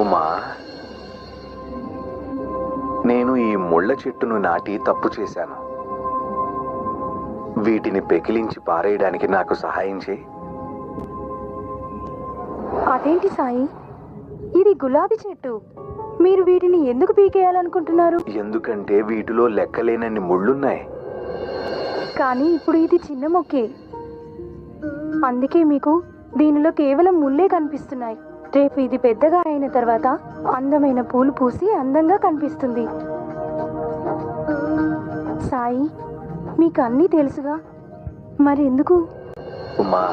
ఉమా నేను ఈ ముళ్ళ చెట్టును నాటి తప్పు చేశాను. వీటిని పెకిలించి పారేయడానికి నాకు సహాయం చేయి. అదేంటి సాయి? ఇది గులాబీ చెట్టు. మీరు వీటిని ఎందుకు పీకేయాలనుకుంటున్నారు? ఎందుకంటే వీటిలో లెక్కలేనన్ని ముళ్ళున్నాయి. కానీ ఇప్పుడు ఇది చిన్న మొక్కే. అందుకే మీకు దీనిలో కేవలం ముళ్ళే కనిపిస్తున్నాయి. రేపు ఇది పెద్దగా అయిన తర్వాత అందమైన పూలు పూసి అందంగా కనిపిస్తుంది. సాయి మీకు అన్నీ తెలుసుగా? మరి ఎందుకు ఉమా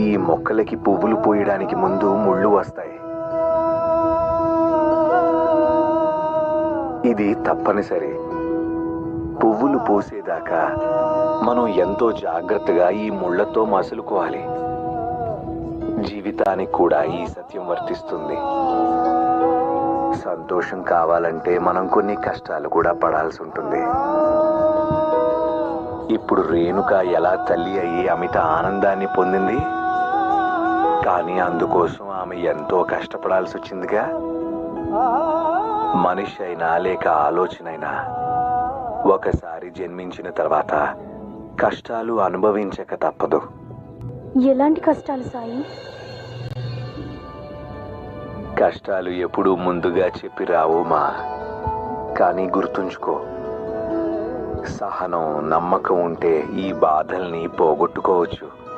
ఈ మొక్కలకి పువ్వులు పోయడానికి ముందు ముళ్ళు వస్తాయి. ఇది తప్పనిసరి. పువ్వులు పూసేదాకా మనం ఎంతో జాగ్రత్తగా ఈ ముళ్ళతో మసులుకోవాలి. జీవితానికి కూడా ఈ సత్యం వర్తిస్తుంది. సంతోషం కావాలంటే మనం కొన్ని కష్టాలు కూడా పడాల్సి ఉంటుంది. ఇప్పుడు రేణుక ఎలా తల్లి అయ్యి అమిత ఆనందాన్ని పొందింది? కానీ అందుకోసం ఆమె ఎంతో కష్టపడాల్సి వచ్చిందిగా. మనిషి అయినా లేక ఆలోచన అయినా ఒకసారి జన్మించిన తర్వాత కష్టాలు అనుభవించక తప్పదు. ఎలాంటి కష్టాలు సాయి? కష్టాలు ఎప్పుడూ ముందుగా చెప్పి రావు మా. కానీ గుర్తుంచుకో సహనం నమ్మకం ఉంటే ఈ బాధల్ని పోగొట్టుకోవచ్చు.